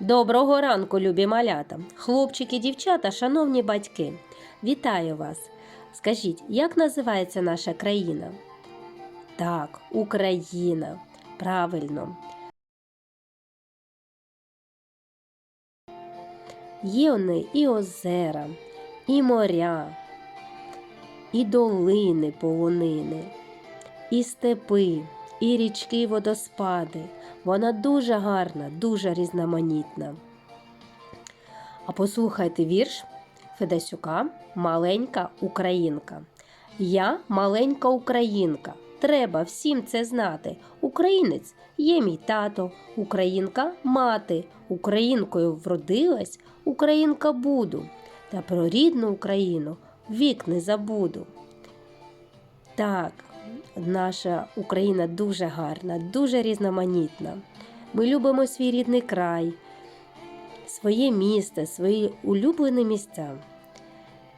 Доброго ранку, любі малята, хлопчики, дівчата, шановні батьки. Вітаю вас! Скажіть, як називається наша країна? Так, Україна. Правильно. Є у неї і озера, і моря, і долини полонини, і степи, і річки, водоспади. Вона дуже гарна, дуже різноманітна. А послухайте вірш Федасюка Маленька Українка. Я маленька українка. Треба всім це знати. Українець є мій тато, українка мати. Українкою вродилась, українка буду. Та про рідну Україну вік не забуду. Так, наша Україна дуже гарна, дуже різноманітна. Ми любимо свій рідний край, своє місто, свої улюблені місця.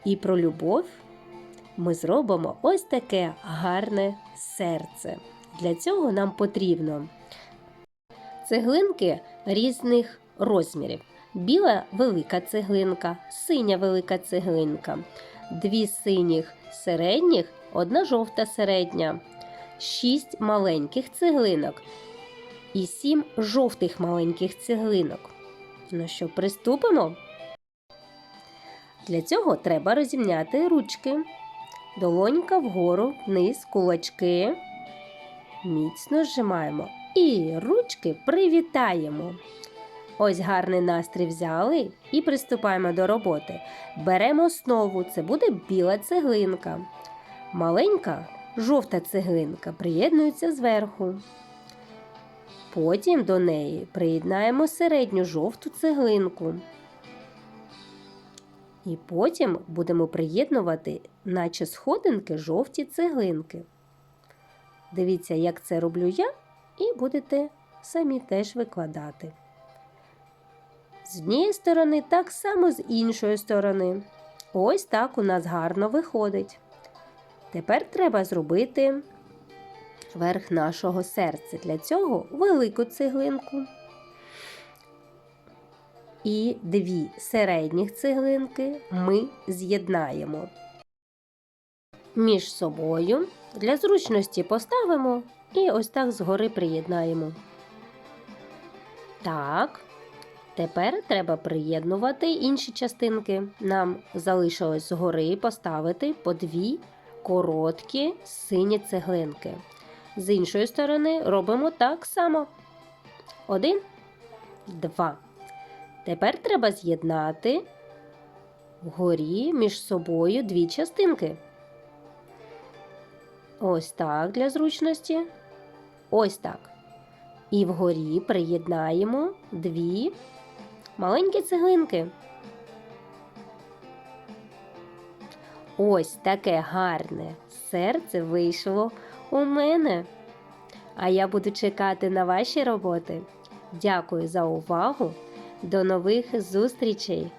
І про любов ми зробимо ось таке гарне серце. Для цього нам потрібно цеглинки різних розмірів. Біла велика цеглинка, синя велика цеглинка, дві синіх середніх, одна жовта середня, шість маленьких цеглинок і сім жовтих маленьких цеглинок. Ну що, приступимо? Для цього треба розімняти ручки. Долонька вгору, вниз, кулачки. Міцно зжимаємо і ручки привітаємо. Ось гарний настрій взяли і приступаємо до роботи. Беремо основу, це буде біла цеглинка. Маленька жовта цеглинка приєднується зверху. Потім до неї приєднаємо середню жовту цеглинку. І потім будемо приєднувати, наче сходинки, жовті цеглинки. Дивіться, як це роблю я, і будете самі теж викладати. З однієї сторони, так само з іншої сторони. Ось так у нас гарно виходить. Тепер треба зробити верх нашого серця. Для цього велику цеглинку і дві середніх цеглинки ми з'єднаємо. Між собою для зручності поставимо і ось так згори приєднаємо. Так, тепер треба приєднувати інші частинки. Нам залишилось згори поставити по дві короткі сині цеглинки. З іншої сторони робимо так само. Один, два. Тепер треба з'єднати вгорі між собою дві частинки. Ось так для зручності. Ось так. І вгорі приєднаємо дві маленькі цеглинки. Ось таке гарне серце вийшло у мене. А я буду чекати на ваші роботи. Дякую за увагу. До нових зустрічей!